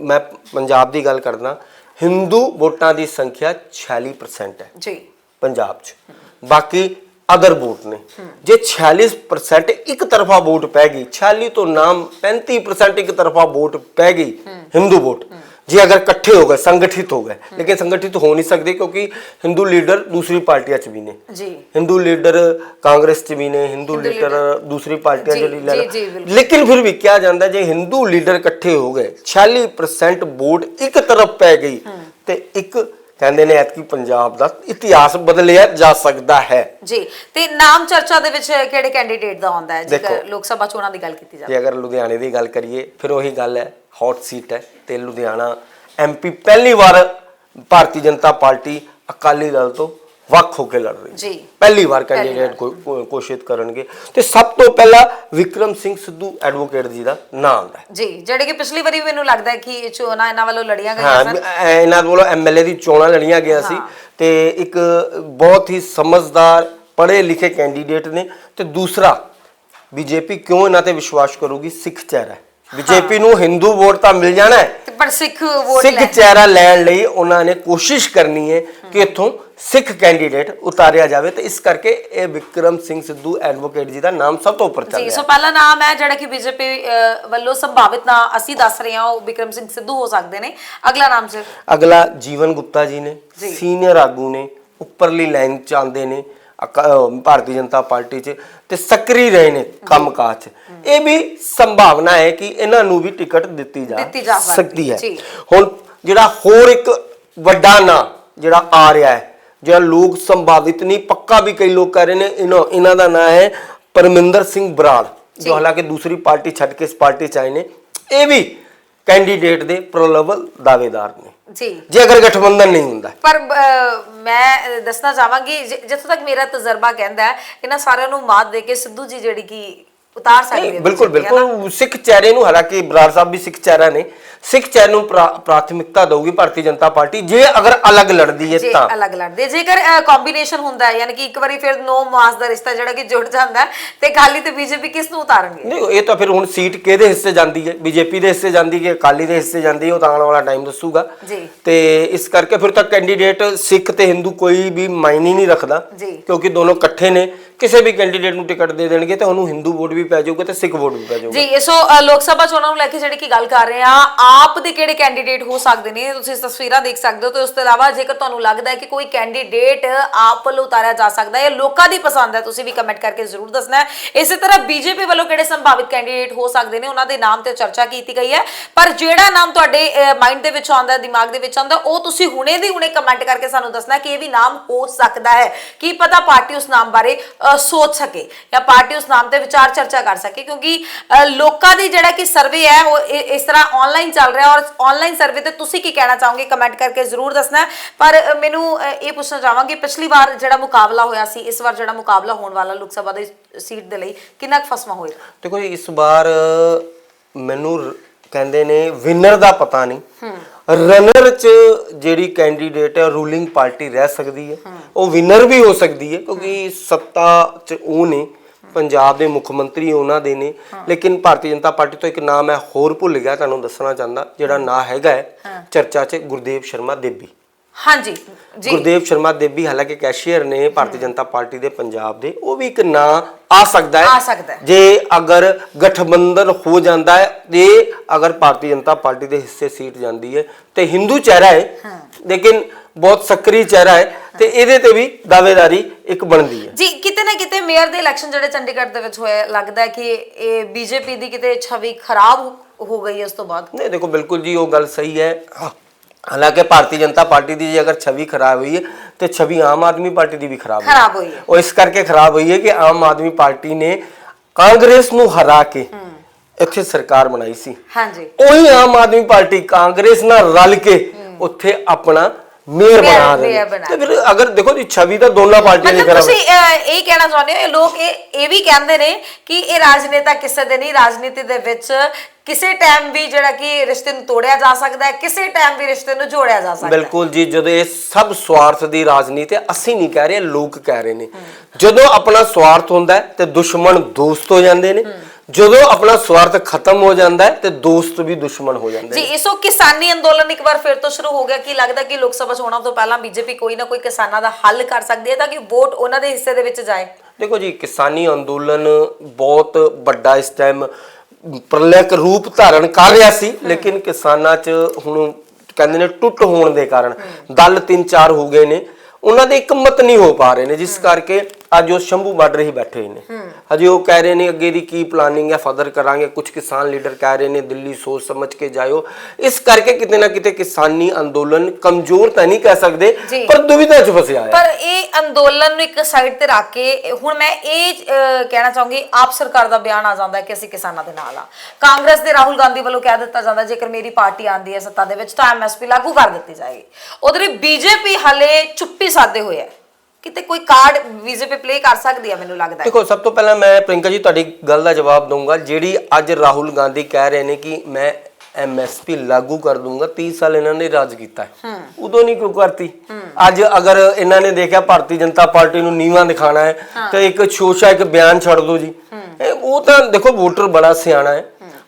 [SPEAKER 2] ਮੈਂ ਪੰਜਾਬ ਦੀ ਗੱਲ ਕਰਦਾ ਹਿੰਦੂ ਵੋਟਾਂ ਦੀ ਸੰਖਿਆ 46% ਹੈ।
[SPEAKER 1] ਜੀ।
[SPEAKER 2] ਪੰਜਾਬ 'ਚ। ਬਾਕੀ ਅਦਰ ਵੋਟ ਨੇ। ਜੇ 46% ਇੱਕ ਤਰਫਾ ਵੋਟ ਪੈ ਗਈ 46 ਤੋਂ ਨਾਮ 35% ਇੱਕ ਤਰਫਾ ਵੋਟ ਪੈ ਗਈ ਹਿੰਦੂ ਵੋਟ ਜੇ ਅਗਰ ਇਕੱਠੇ ਹੋ ਗਏ ਸੰਗਠਿਤ ਹੋ ਗਏ ਲੇਕਿਨ ਸੰਗਠਿਤ ਹੋ ਨਹੀਂ ਸਕਦੇ ਕਿਉਂਕਿ ਹਿੰਦੂ ਲੀਡਰ ਦੂਸਰੀ ਪਾਰਟੀਆਂ 'ਚ ਵੀ ਨੇ।
[SPEAKER 1] ਜੀ।
[SPEAKER 2] ਹਿੰਦੂ ਲੀਡਰ ਕਾਂਗਰਸ 'ਚ ਵੀ ਨੇ ਹਿੰਦੂ ਲੀਡਰ ਦੂਸਰੀ ਪਾਰਟੀਆਂ 'ਚ
[SPEAKER 1] ਜੀ,
[SPEAKER 2] ਵੀ
[SPEAKER 1] ਜੀ,
[SPEAKER 2] ਲੈ
[SPEAKER 1] ਜੀ, ਬਿਲਕੁਲ।
[SPEAKER 2] ਲੇਕਿਨ ਫਿਰ ਵੀ ਕਿਹਾ ਜਾਂਦਾ ਜੇ ਹਿੰਦੂ ਲੀਡਰ ਇਕੱਠੇ ਹੋ ਗਏ 46% ਵੋਟ ਇੱਕ ਤਰਫ ਪੈ ਗਈ ਤੇ ਇੱਕ ਕਹਿੰਦੇ ਨੇ ਐਤਕੀ ਪੰਜਾਬ ਦਾ ਇਤਿਹਾਸ ਬਦਲਿਆ ਜਾ ਸਕਦਾ ਹੈ।
[SPEAKER 1] ਜੀ ਤੇ ਨਾਮ ਚਰਚਾ ਦੇ ਵਿੱਚ ਕਿਹੜੇ ਕੈਂਡੀਡੇਟ ਦਾ ਆਉਂਦਾ ਹੈ? ਜੇਕਰ। ਲੋਕ ਸਭਾ ਚੋਣਾਂ ਦੀ ਗੱਲ ਕੀਤੀ ਜਾਵੇ।
[SPEAKER 2] ਜੇ ਅਗਰ ਲੁਧਿਆਣੇ ਦੀ ਗੱਲ ਕਰੀਏ ਫਿਰ ਉਹੀ ਗੱਲ ਹੈ ਹੌਟ ਸੀਟ ਹੈ ਤੇ ਲੁਧਿਆਣਾ ਐਮਪੀ ਪਹਿਲੀ ਵਾਰ ਭਾਰਤੀ ਜਨਤਾ ਪਾਰਟੀ ਅਕਾਲੀ ਦਲ ਤੋਂ ਵੱਖ ਹੋ ਕੇ ਲੜ ਰਹੀ
[SPEAKER 1] ਜੀ
[SPEAKER 2] ਪਹਿਲੀ ਵਾਰ ਕੈਂਡੀਡੇਟ ਘੋਸ਼ਿਤ ਕਰਨਗੇ। ਤੇ ਸਭ ਤੋਂ ਪਹਿਲਾਂ ਵਿਕਰਮ ਸਿੰਘ ਸਿੱਧੂ ਐਡਵੋਕੇਟ ਜੀ ਦਾ ਨਾਮ ਆਉਂਦਾ ਹੈ।
[SPEAKER 1] ਜੀ ਜਿਹੜੇ ਕਿ ਪਿਛਲੀ ਵਾਰੀ ਵੀ ਮੈਨੂੰ ਲੱਗਦਾ ਹੈ ਕਿ ਇਹ ਚੋਣਾਂ ਇਹਨਾਂ ਵੱਲੋਂ ਲੜੀਆਂ ਗਈਆਂ
[SPEAKER 2] ਹਾਂ
[SPEAKER 1] ਸਨ।
[SPEAKER 2] ਐ- ਇਹਨਾਂ ਵੱਲੋਂ ਐਮਐਲਏ ਦੀ ਚੋਣਾਂ ਲੜੀਆਂ ਗਿਆ ਸੀ ਤੇ ਇੱਕ ਬਹੁਤ ਹੀ ਸਮਝਦਾਰ ਪੜ੍ਹੇ ਲਿਖੇ ਕੈਂਡੀਡੇਟ ਨੇ ਤੇ ਦੂਸਰਾ ਬੀਜੇਪੀ ਕਿਉਂ ਇਹਨਾਂ ਤੇ ਵਿਸ਼ਵਾਸ ਕਰੂਗੀ? ਸਿੱਖ ਚਿਹਰਾ ਹੈ। ਬੀਜੇਪੀ ਨੂੰ ਹਿੰਦੂ ਵੋਟ ਤਾਂ ਮਿਲ ਜਾਣਾ ਹੈ
[SPEAKER 1] ਤੇ ਪਰ ਸਿੱਖ ਵੋਟ
[SPEAKER 2] ਸਿੱਖ
[SPEAKER 1] ਲੈ।
[SPEAKER 2] ਚਿਹਰਾ ਲੈਣ ਲਈ ਉਹਨਾਂ ਨੇ ਕੋਸ਼ਿਸ਼ ਕਰਨੀ ਹੈ ਕਿ ਇੱਥੋਂ ਸਿੱਖ ਕੈਂਡੀਡੇਟ ਉਤਾਰਿਆ ਜਾਵੇ ਤੇ ਇਸ ਕਰਕੇ ਇਹ ਵਿਕਰਮ ਸਿੰਘ ਸਿੱਧੂ ਐਡਵੋਕੇਟ ਜੀ ਦਾ ਨਾਮ ਸਭ ਤੋਂ ਉੱਪਰ ਚੱਲ
[SPEAKER 1] ਜੀ
[SPEAKER 2] ਰਿਹਾ
[SPEAKER 1] ਸੋ ਪਹਿਲਾ ਨਾਮ ਹੈ ਜਿਹੜਾ ਕਿ ਬੀਜੇਪੀ ਵੱਲੋਂ ਸੰਭਾਵਿਤ ਨਾ ਅਸੀਂ ਦੱਸ ਰਹੇ ਹਾਂ ਉਹ ਵਿਕਰਮ ਸਿੰਘ ਸਿੱਧੂ ਹੋ ਸਕਦੇ ਨੇ। ਅਗਲਾ ਨਾਮ ਸਰ
[SPEAKER 2] ਅਗਲਾ ਜੀਵਨ ਗੁਪਤਾ ਜੀ ਨੇ। ਸੀਨੀਅਰ ਆਗੂ ਨੇ ਉੱਪਰਲੀ ਲਾਈਨ ਚ ਆਉਂਦੇ ਨੇ ਅਕਾ- ਭਾਰਤੀ ਜਨਤਾ ਪਾਰਟੀ ਚ ਤੇ ਸਕਰੀ ਰਹੇ ਨੇ ਕੰਮਕਾਜ ਚ ਇਹ ਵੀ ਸੰਭਾਵਨਾ ਹੈ ਕਿ ਇਹਨਾਂ ਨੂੰ ਵੀ ਟਿਕਟ ਦਿੱਤੀ ਜਾ
[SPEAKER 1] ਦਿੱਤੀ ਜਾ ਸਕਦੀ
[SPEAKER 2] ਸਕਦੀ ਹੈ
[SPEAKER 1] ਜੀ।
[SPEAKER 2] ਹੁਣ ਜਿਹੜਾ ਹੋਰ ਇੱਕ ਵੱਡਾ ਨਾਂ ਜਿਹੜਾ ਆ ਰਿਹਾ ਹੈ ਜਿਹੜਾ ਲੋਕ ਸੰਭਾਵਿਤ ਨਹੀਂ ਪੱਕਾ ਵੀ ਕਈ ਲੋਕ ਕਹਿ ਰਹੇ ਨੇ ਇਹਨਾਂ ਇਹਨਾਂ ਦਾ ਨਾਂ ਹੈ ਪਰਮਿੰਦਰ ਸਿੰਘ ਬਰਾੜ।
[SPEAKER 1] ਜੋ
[SPEAKER 2] ਹਾਲਾਂਕਿ ਦੂਸਰੀ ਪਾਰਟੀ ਛੱਡ ਕੇ ਇਸ ਪਾਰਟੀ ਚ ਆਏ ਨੇ ਇਹ ਵੀ ਕੈਂਡੀਡੇਟ ਦੇ ਪ੍ਰੋਲੇਬਲ ਦਾਅਵੇਦਾਰ ਨੇ।
[SPEAKER 1] ਜੀ।
[SPEAKER 2] ਜੇ ਅਗਰ ਗਠਬੰਧਨ ਨਹੀਂ ਹੁੰਦਾ।
[SPEAKER 1] ਪਰ ਅਹ, ਮੈਂ ਦੱਸਣਾ ਚਾਹਾਂਗੀ ਜਿ- ਜਿੱਥੋਂ ਤੱਕ ਮੇਰਾ ਤਜਰਬਾ ਕਹਿੰਦਾ ਹੈ ਇਹਨਾਂ ਸਾਰਿਆਂ ਨੂੰ ਮਾਤ ਦੇ ਕੇ ਸਿੱਧੂ ਜੀ ਜਿਹੜੀ ਕਿ ਉਤਾਰ ਸਕਦੇ
[SPEAKER 2] ਨਹੀਂ
[SPEAKER 1] ਹੋ
[SPEAKER 2] ਬਿਲਕੁਲ? ਬਿਲਕੁਲ ਸਿੱਖ ਚਿਹਰੇ ਨੂੰ ਹਾਲਾਂਕਿ ਬਰਾੜ ਸਾਹਿਬ ਵੀ ਸਿੱਖ ਚਿਹਰਾ ਨੇ ਸਿੱਖ ਚਿਹਰੇ ਨੂੰ ਪ੍ਰਾ- ਪ੍ਰਾਥਮਿਕਤਾ ਦਊਗੀ ਭਾਰਤੀ ਜਨਤਾ ਪਾਰਟੀ ਜੇ ਅਗਰ ਅਲੱਗ ਲੜਦੀ ਹੈ
[SPEAKER 1] ਜੇ
[SPEAKER 2] ਤਾਂ
[SPEAKER 1] ਅਲੱਗ ਲੜਦੇ ਜੇਕਰ ਕੰਬੀਨੇਸ਼ਨ ਹੁੰਦਾ ਹੈ ਯਾਨੀ ਕਿ ਇੱਕ ਵਾਰੀ ਫਿਰ ਨੋ ਮਾਸ ਦਾ ਰਿਸ਼ਤਾ ਜਿਹੜਾ ਕਿ ਜੁੜ ਜਾਂਦਾ ਤੇ ਖਾਲੀ ਤੇ ਬੀਜੇਪੀ ਕਿਸ ਨੂੰ ਉਤਾਰਨਗੇ
[SPEAKER 2] ਨਹੀਂ ਇਹ ਤਾਂ ਫਿਰ ਹੁਣ ਸੀਟ ਕਿਹਦੇ ਹਿੱਸੇ ਜਾਂਦੀ ਹੈ ਬੀਜੇਪੀ ਦੇ ਹਿੱਸੇ ਜਾਂਦੀ ਹੈ ਅਕਾਲੀ ਦੇ ਹਿੱਸੇ ਜਾਂਦੀ ਹੈ ਉਹ ਤਾਂ ਆਉਣ ਵਾਲਾ ਟਾਈਮ ਦੱਸੂਗਾ
[SPEAKER 1] ਜੀ।
[SPEAKER 2] ਤੇ ਇਸ ਕਰਕੇ ਫਿਰ ਤਾਂ ਕੈਂਡੀਡੇਟ ਸਿੱਖ ਤੇ ਹਿੰਦੂ ਕੋਈ ਵੀ ਮਾਇਨੇ ਨਹੀਂ ਰੱਖਦਾ
[SPEAKER 1] ਜੀ।
[SPEAKER 2] ਕਿਉਂਕਿ ਦੋਨੋਂ ਇਕੱਠੇ ਨੇ ਕਿਸੇ ਵੀ ਕੈਂਡੀਡੇਟ ਨੂੰ ਟਿਕਟ ਦੇ ਦੇਣਗੇ ਤਾਂ ਉਹਨੂੰ ਹਿੰਦੂ ਵੋਟ ਵੀ ਪੈ ਜਾਊਗਾ ਤੇ ਸਿੱਖ ਵੋਟ ਵੀ ਪੈ ਜਾਊਗਾ।
[SPEAKER 1] ਜੀ ਸੋ ਲੋਕ ਸਭਾ ਚੋਣਾਂ ਨੂੰ ਲੈ ਕੇ ਜਿਹੜੀ ਕੀ ਗੱਲ ਕਰ ਰਹੇ ਆ ਆਪ ਦੇ ਕਿਹੜੇ ਕੈਂਡੀਡੇਟ ਹੋ ਸਕਦੇ ਨੇ? ਤੁਸੀਂ ਤਸਵੀਰਾਂ ਦੇਖ ਸਕਦੇ ਹੋ ਤੇ ਉਸ ਤੋਂ ਇਲਾਵਾ ਜੇਕਰ ਤੁਹਾਨੂੰ ਲੱਗਦਾ ਹੈ ਕਿ ਕੋਈ ਕੈਂਡੀਡੇਟ ਆਪ ਵੱਲੋਂ ਉਤਾਰਿਆ ਜਾ ਸਕਦਾ ਹੈ ਲੋਕਾਂ ਦੀ ਪਸੰਦ ਹੈ, ਤੁਸੀਂ ਵੀ ਕਮੈਂਟ ਕਰਕੇ ਜ਼ਰੂਰ ਦੱਸਣਾ ਹੈ। ਇਸੇ ਤਰ੍ਹਾਂ ਬੀਜੇਪੀ ਵੱਲੋਂ ਕਿਹੜੇ ਸੰਭਾਵਿਤ ਕੈਂਡੀਡੇਟ ਹੋ ਸਕਦੇ ਨੇ? ਉਹਨਾਂ ਦੇ ਨਾਮ ਤੇ ਚਰਚਾ ਕੀਤੀ ਗਈ ਹੈ। ਪਰ ਜਿਹੜਾ ਨਾਮ ਤੁਹਾਡੇ ਮਾਈਂਡ ਦੇ ਵਿੱਚ ਆਉਂਦਾ, ਦਿਮਾਗ ਦੇ ਵਿੱਚ ਆਉਂਦਾ, ਉਹ ਤੁਸੀਂ ਹੁਣੇ ਦੀ ਹੁਣੇ ਕਮੈਂਟ ਕਰਕੇ ਸਾਨੂੰ ਦੱਸਣਾ ਕਿ ਇਹ ਵੀ ਨਾਮ ਹੋ ਸਕਦਾ ਹੈ। ਕੀ ਪਤਾ ਪਾਰਟੀ ਉਸ ਨਾਮ ਬਾਰੇ ਸੋਚ ਸਕੇ ਜਾਂ ਪਾਰਟੀ ਉਸ ਨਾਮ ਤੇ ਵਿਚਾਰ ਚਰਚਾ ਕਰ ਸਕੇ, ਕਿਉਂਕਿ ਲੋਕਾਂ ਦੀ ਜਿਹੜਾ ਕਿ ਸਰਵੇ ਹੈ, ਉਹ ਇਸ ਤਰ੍ਹਾਂ ਆਨਲਾਈਨ ਚੱਲ ਰਿਹਾ ਔਰ ਆਨਲਾਈਨ ਸਰਵੇ ਤੇ ਤੁਸੀਂ ਕੀ ਕਹਿਣਾ ਚਾਹੋਗੇ? ਕਮੈਂਟ ਕਰਕੇ ਜ਼ਰੂਰ ਦੱਸਣਾ। ਪਰ ਮੈਨੂੰ ਇਹ ਪੁੱਛਣਾ ਚਾਹਾਂਗੀ, ਪਿਛਲੀ ਵਾਰ ਜਿਹੜਾ ਮੁਕਾਬਲਾ ਹੋਇਆ ਸੀ, ਇਸ ਵਾਰ ਜਿਹੜਾ ਮੁਕਾਬਲਾ ਹੋਣ ਵਾਲਾ ਲੋਕ ਸਭਾ ਦੀ ਸੀਟ ਦੇ ਲਈ, ਕਿੰਨਾ ਕੁ ਫਸਵਾ ਹੋਏਗਾ?
[SPEAKER 2] ਦੇਖੋ ਜੀ, ਇਸ ਵਾਰ ਮੈਨੂੰ ਕਹਿੰਦੇ ਨੇ ਵਿਨਰ ਦਾ ਪਤਾ ਨਹੀਂ। ਰਨਰ ਚ ਜਿਹੜੀ ਕੈਂਡੀਡੇਟ ਹੈ ਰੂਲਿੰਗ ਪਾਰਟੀ ਰਹਿ ਸਕਦੀ ਹੈ। ਉਹ ਵਿਨਰ ਵੀ ਹੋ ਸਕਦੀ ਹੈ ਕਿਉਂਕਿ ਸੱਤਾ ਚ ਉਹ ਨੇ ਪੰਜਾਬ ਦੇ ਮੁੱਖ ਮੰਤਰੀ ਉਹਨਾਂ ਦੇ ਨੇ। ਲੇਕਿਨ ਭਾਰਤੀ ਜਨਤਾ ਪਾਰਟੀ ਤੋਂ ਇੱਕ ਨਾਮ ਹੈ ਹੋਰ ਭੁੱਲ ਗਿਆ ਤੁਹਾਨੂੰ ਦੱਸਣਾ ਚਾਹੁੰਦਾ ਜਿਹੜਾ ਨਾਂ ਹੈਗਾ ਚਰਚਾ 'ਚ ਗੁਰਦੇਵ ਸ਼ਰਮਾ ਦੇਬੀ।
[SPEAKER 1] ਹਾਂਜੀ ਜੀ।
[SPEAKER 2] ਗੁਰਦੇਵ ਸ਼ਰਮਾ ਦੇਬੀ ਹਾਲਾਂਕਿ ਕੈਸ਼ੀਅਰ ਨੇ ਭਾਰਤੀ ਜਨਤਾ ਪਾਰਟੀ ਦੇ ਪੰਜਾਬ ਦੇ ਉਹ ਵੀ ਇੱਕ ਨਾਂ ਆ ਸਕਦਾ ਹੈ।
[SPEAKER 1] ਆ ਸਕਦਾ ਹੈ।
[SPEAKER 2] ਜੇ ਅਗਰ ਗਠਬੰਧਨ ਹੋ ਜਾਂਦਾ ਹੈ ਤੇ ਅਗਰ ਭਾਰਤੀ ਜਨਤਾ ਪਾਰਟੀ ਦੇ ਹਿੱਸੇ ਸੀਟ ਜਾਂਦੀ ਹੈ ਤੇ ਹਿੰਦੂ ਚਿਹਰਾ ਹੈ ਲੇਕਿਨ ਬਹੁਤ ਸਕਰੀ ਚਿਹਰਾ ਹੈ ਤੇ ਇਹਦੇ ਤੇ ਵੀ ਦਾਅਵੇਦਾਰੀ ਇੱਕ ਬਣਦੀ ਹੈ।
[SPEAKER 1] ਜੀ ਕਿਤੇ ਨਾ ਕਿਤੇ ਮੇਅਰ ਦੇ ਇਲੈਕਸ਼ਨ ਜਿਹੜੇ ਚੰਡੀਗੜ੍ਹ ਦੇ ਵਿੱਚ ਹੋਏ ਲੱਗਦਾ ਹੈ ਕਿ ਇਹ ਬੀਜੇਪੀ ਦੀ ਕਿਤੇ ਛਵੀ ਖਰਾਬ ਹੋ- ਹੋ ਗਈ ਹੈ ਉਸ ਤੋਂ ਬਾਅਦ।
[SPEAKER 2] ਨਹੀਂ ਦੇਖੋ ਬਿਲਕੁਲ ਜੀ ਉਹ ਗੱਲ ਸਹੀ ਹੈ। ਹਾਲਾਂਕਿ ਭਾਰਤੀ ਜਨਤਾ ਪਾਰਟੀ ਦੀ ਜੇ ਅਗਰ ਛਵੀ ਖਰਾਬ ਹੋਈ ਹੈ ਤੇ ਛਵੀ ਆਮ ਆਦਮੀ ਪਾਰਟੀ ਦੀ ਵੀ ਖਰਾਬ ਹੋਈ
[SPEAKER 1] ਖਰਾਬ ਹੋਈ ਹੈ।
[SPEAKER 2] ਉਹ ਇਸ ਕਰਕੇ ਖਰਾਬ ਹੋਈ ਹੈ ਕਿ ਆਮ ਆਦਮੀ ਪਾਰਟੀ ਨੇ ਕਾਂਗਰਸ ਨੂੰ ਹਰਾ ਕੇ ਇੱਥੇ ਸਰਕਾਰ ਬਣਾਈ ਸੀ।
[SPEAKER 1] ਹਾਂਜੀ।
[SPEAKER 2] ਉਹੀ ਆਮ ਆਦਮੀ ਪਾਰਟੀ ਕਾਂਗਰਸ ਨਾਲ ਰਲ ਕੇ ਉੱਥੇ ਆਪਣਾ ਮੇਅਰ ਬਣਾ ਰਹੇ ਤੇ ਫਿਰ ਅਗਰ ਦੇਖੋ ਜੀ ਛਵੀ ਤਾਂ ਦੋਨਾਂ ਪਾਰਟੀਆਂ ਦੀ ਖਰਾਬ
[SPEAKER 1] ਤੁਸੀਂ ਇਹ ਕਹਿਣਾ ਚਾਹੁੰਦੇ ਹੋ ਇਹ ਲੋਕ ਇਹ ਇਹ ਵੀ ਕਹਿੰਦੇ ਨੇ ਕਿ ਇਹ ਰਾਜਨੇਤਾ ਕਿਸੇ ਦੇ ਨਹੀਂ ਰਾਜਨੀਤੀ ਦੇ ਵਿੱਚ ਕਿਸੇ ਟਾਈਮ ਵੀ ਜਿਹੜਾ ਕਿ ਰਿਸ਼ਤੇ ਨੂੰ ਤੋੜਿਆ ਜਾ ਸਕਦਾ ਹੈ ਕਿਸੇ ਟਾਈਮ ਵੀ ਰਿਸ਼ਤੇ ਨੂੰ ਜੋੜਿਆ ਜਾ ਸਕਦਾ ਹੈ।
[SPEAKER 2] ਬਿਲਕੁਲ ਜੀ ਜਦੋਂ ਇਹ ਸਭ ਸਵਾਰਥ ਦੀ ਰਾਜਨੀਤੀ ਹੈ ਅਸੀਂ ਨਹੀਂ ਕਹਿ ਰਹੇ ਲੋਕ ਕਹਿ ਰਹੇ ਨੇ। ਜਦੋਂ ਆਪਣਾ ਸਵਾਰਥ ਹੁੰਦਾ ਹੈ ਤੇ ਦੁਸ਼ਮਣ ਦੋਸਤ ਹੋ ਜਾਂਦੇ ਨੇ। ਜਦੋਂ ਆਪਣਾ ਸਵਾਰਥ ਖਤਮ ਹੋ ਜਾਂਦਾ ਹੈ ਤੇ ਦੋਸਤ ਵੀ ਦੁਸ਼ਮਣ ਹੋ ਜਾਂਦੇ
[SPEAKER 1] ਜੀ
[SPEAKER 2] ਨੇ।
[SPEAKER 1] ਇਸੋ ਕਿਸਾਨੀ ਅੰਦੋਲਨ ਇੱਕ ਵਾਰ ਫਿਰ ਤੋਂ ਸ਼ੁਰੂ ਹੋ ਗਿਆ। ਕਿ ਲੱਗਦਾ ਕਿ ਲੋਕ ਸਭਾ ਚੋਣਾਂ ਤੋਂ ਪਹਿਲਾਂ ਬੀਜੇਪੀ ਕੋਈ ਨਾ ਕੋਈ ਕਿਸਾਨਾਂ ਦਾ ਹੱਲ ਕਰ ਸਕਦੀ ਹੈ ਤਾਂ ਕਿ ਵੋਟ ਉਹਨਾਂ ਦੇ ਹਿੱਸੇ ਦੇ ਵਿੱਚ ਜਾਏ?
[SPEAKER 2] ਦੇਖੋ ਜੀ ਕਿਸਾਨੀ ਅੰਦੋਲਨ ਬਹੁਤ ਵੱਡਾ ਇਸ ਟਾਈਮ ਪ੍ਰਲਯਕ ਰੂਪ ਧਾਰਨ ਕਰ ਰਿਹਾ ਸੀ ਲੇਕਿਨ ਕਿਸਾਨਾਂ 'ਚ ਹੁਣ ਕਹਿੰਦੇ ਨੇ ਟੁੱਟ ਹੋਣ ਦੇ ਕਾਰਨ ਦਲ ਤਿੰਨ ਚਾਰ ਹੋ ਗਏ ਨੇ। ਉਹਨਾਂ ਦੇ ਇਕਮਤ ਨਹੀਂ ਹੋ ਪਾ ਰਹੇ ਨੇ ਜਿਸ ਕਰਕੇ ਅੱਜ ਉਹ ਸ਼ੰਭੂ ਬਾਰਡਰ ਹੀ ਬੈਠੇ ਹੋਏ ਨੇ। ਹਜੇ ਉਹ ਕਹਿ ਰਹੇ ਨੇ ਅੱਗੇ ਦੀ ਕੀ ਪਲਾਨਿੰਗ ਹੈ ਫਰਦਰ ਕਰਾਂਗੇ ਕੁਝ ਕਿਸਾਨ ਲੀਡਰ ਕਹਿ ਰਹੇ ਨੇ ਦਿੱਲੀ ਸੋਚ ਸਮਝ ਕੇ ਜਾਇਓ। ਇਸ ਕਰਕੇ ਕਿਤੇ ਨਾ ਕਿਤੇ ਕਿਸਾਨੀ ਅੰਦੋਲਨ ਕਮਜ਼ੋਰ ਤਾਂ ਨਹੀਂ ਕਹਿ ਸਕਦੇ। ਪਰ ਦੁਵਿਧਾ 'ਚ ਫਸਿਆ ਹੈ
[SPEAKER 1] ਪਰ ਇਹ ਅੰਦੋਲਨ ਨੂੰ ਇੱਕ ਸਾਈਡ ਤੇ ਰੱਖ ਕੇ ਹੁਣ ਮੈਂ ਇਹ ਕਹਿਣਾ ਚਾਹੂੰਗੀ ਆਪ ਸਰਕਾਰ ਦਾ ਬਿਆਨ ਆ ਜਾਂਦਾ ਹੈ ਕਿ ਅਸੀਂ ਕਿਸਾਨਾਂ ਦੇ ਨਾਲ ਆ ਕਾਂਗਰਸ ਦੇ ਰਾਹੁਲ ਗਾਂਧੀ ਵੱਲੋਂ ਕਹਿ ਦਿੱਤਾ ਜਾਂਦਾ ਜੇਕਰ ਮੇਰੀ ਪਾਰਟੀ ਆਂਦੀ ਹੈ ਸੱਤਾ ਦੇ ਵਿੱਚ ਤਾਂ ਐਮਐਸਪੀ ਲਾਗੂ ਕਰ ਦਿੱਤੀ ਜਾਏਗੀ। ਉਧਰ ਬੀਜੇਪੀ ਹਲੇ ਚੁੱਪੀ ਸਾਦੇ ਹੋਇਆ ਹੈ। ਕਿਤੇ ਕੋਈ ਕਾਰਡ ਬੀਜੇਪੀ ਪਲੇ ਕਰ ਸਕਦੀ ਹੈ ਮੈਨੂੰ ਲੱਗਦਾ ਹੈ।
[SPEAKER 2] ਦੇਖੋ ਸਭ ਤੋਂ ਪਹਿਲਾਂ ਮੈਂ ਪ੍ਰਿੰਕਾ ਜੀ ਤੁਹਾਡੀ ਗੱਲ ਦਾ ਜਵਾਬ ਦਊਂਗਾ ਜਿਹੜੀ ਅੱਜ ਰਾਹੁਲ ਗਾਂਧੀ ਕਹਿ ਰਹੇ ਨੇ ਕਿ ਮੈਂ ਐਮਐਸਪੀ ਲਾਗੂ ਕਰ ਦੂੰਗਾ 30 ਸਾਲ ਇਹਨਾਂ ਨੇ ਰਾਜ ਕੀਤਾ ਹੈ। ਉਦੋਂ ਨਹੀਂ ਕਿਉਂ ਕਰਤੀ। ਅੱਜ ਅਗਰ ਇਹਨਾਂ ਨੇ ਦੇਖਿਆ ਭਾਰਤੀ ਜਨਤਾ ਪਾਰਟੀ ਨੂੰ ਨੀਵਾਂ ਦਿਖਾਣਾ ਹੈ ਤਾਂ ਇੱਕ ਛੋਸ਼ਾ ਇੱਕ ਬਿਆਨ ਛੱਡ ਦਿਓ ਜੀ। ਉਹ ਤਾਂ ਦੇਖੋ ਵੋਟਰ ਬੜਾ ਸਿਆਣਾ ਹੈ।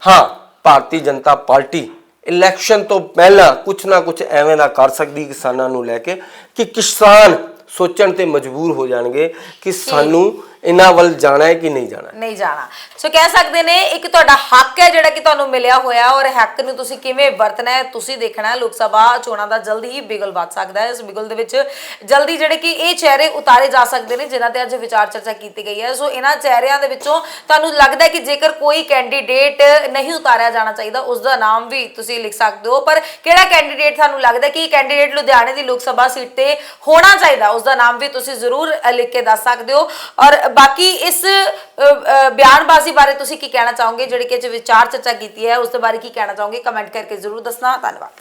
[SPEAKER 2] ਹਾਂ। ਭਾਰਤੀ ਜਨਤਾ ਪਾਰਟੀ ਇਲੈਕਸ਼ਨ ਤੋਂ ਪਹਿਲਾਂ ਕੁਝ ਨਾ ਕੁਝ ਐਵੇਂ ਦਾ ਕਰ ਸਕਦੀ ਕਿਸਾਨਾਂ ਨੂੰ ਲੈ ਕੇ ਕਿ ਕਿਸਾਨ ਸੋਚਣ ਤੇ ਮਜਬੂਰ ਹੋ ਜਾਣਗੇ ਕਿ ਸਾਨੂੰ ਇਹਨਾਂ ਵੱਲ ਜਾਣਾ ਹੈ ਕਿ ਨਹੀਂ ਜਾਣਾ
[SPEAKER 1] ਨਹੀਂ ਜਾਣਾ। ਸੋ ਕਹਿ ਸਕਦੇ ਨੇ ਇੱਕ ਤੁਹਾਡਾ ਹੱਕ ਹੈ ਜਿਹੜਾ ਕਿ ਤੁਹਾਨੂੰ ਮਿਲਿਆ ਹੋਇਆ ਔਰ ਹੱਕ ਨੂੰ ਤੁਸੀਂ ਕਿਵੇਂ ਵਰਤਣਾ ਹੈ ਤੁਸੀਂ ਦੇਖਣਾ ਹੈ। ਲੋਕ ਸਭਾ ਚੋਣਾਂ ਦਾ ਜਲਦੀ ਹੀ ਬਿਗਲ ਵੱਧ ਸਕਦਾ ਹੈ। ਇਸ ਬਿਗਲ ਦੇ ਵਿੱਚ ਜਲਦੀ ਜਿਹੜੇ ਕਿ ਇਹ ਚਿਹਰੇ ਉਤਾਰੇ ਜਾ ਸਕਦੇ ਨੇ ਜਿਨ੍ਹਾਂ ਤੇ ਅੱਜ ਵਿਚਾਰ ਚਰਚਾ ਕੀਤੀ ਗਈ ਹੈ। ਸੋ ਇਹਨਾਂ ਚਿਹਰਿਆਂ ਦੇ ਵਿੱਚੋਂ ਤੁਹਾਨੂੰ ਲੱਗਦਾ ਹੈ ਕਿ ਜੇਕਰ ਕੋਈ ਕੈਂਡੀਡੇਟ ਨਹੀਂ ਉਤਾਰਿਆ ਜਾਣਾ ਚਾਹੀਦਾ ਉਸ ਦਾ ਨਾਮ ਵੀ ਤੁਸੀਂ ਲਿਖ ਸਕਦੇ ਹੋ। ਪਰ ਕਿਹੜਾ ਕੈਂਡੀਡੇਟ ਤੁਹਾਨੂੰ ਲੱਗਦਾ ਕਿ ਇਹ ਕੈਂਡੀਡੇਟ ਲੁਧਿਆਣੇ ਦੀ ਲੋਕ ਸਭਾ ਸੀਟ ਤੇ ਹੋਣਾ ਚਾਹੀਦਾ ਉਸ ਦਾ ਨਾਮ ਵੀ ਤੁਸੀਂ ਜ਼ਰੂਰ ਅ, ਲਿਖ ਕੇ ਦੱਸ ਸਕਦੇ ਹੋ। ਔਰ ਬਾਕੀ ਇਸ ਬਿਆਨਬਾਜ਼ੀ ਬਾਰੇ ਤੁਸੀਂ ਕੀ ਕਹਿਣਾ ਚਾਹੋਗੇ? ਜਿਹੜੀ ਕਿ ਅੱਜ ਵਿਚਾਰ ਚਰਚਾ ਕੀਤੀ ਹੈ, ਉਸ ਦੇ ਬਾਰੇ ਕੀ ਕਹਿਣਾ ਚਾਹੋਗੇ? ਕਮੈਂਟ ਕਰਕੇ ਜ਼ਰੂਰ ਦੱਸਣਾ। ਧੰਨਵਾਦ।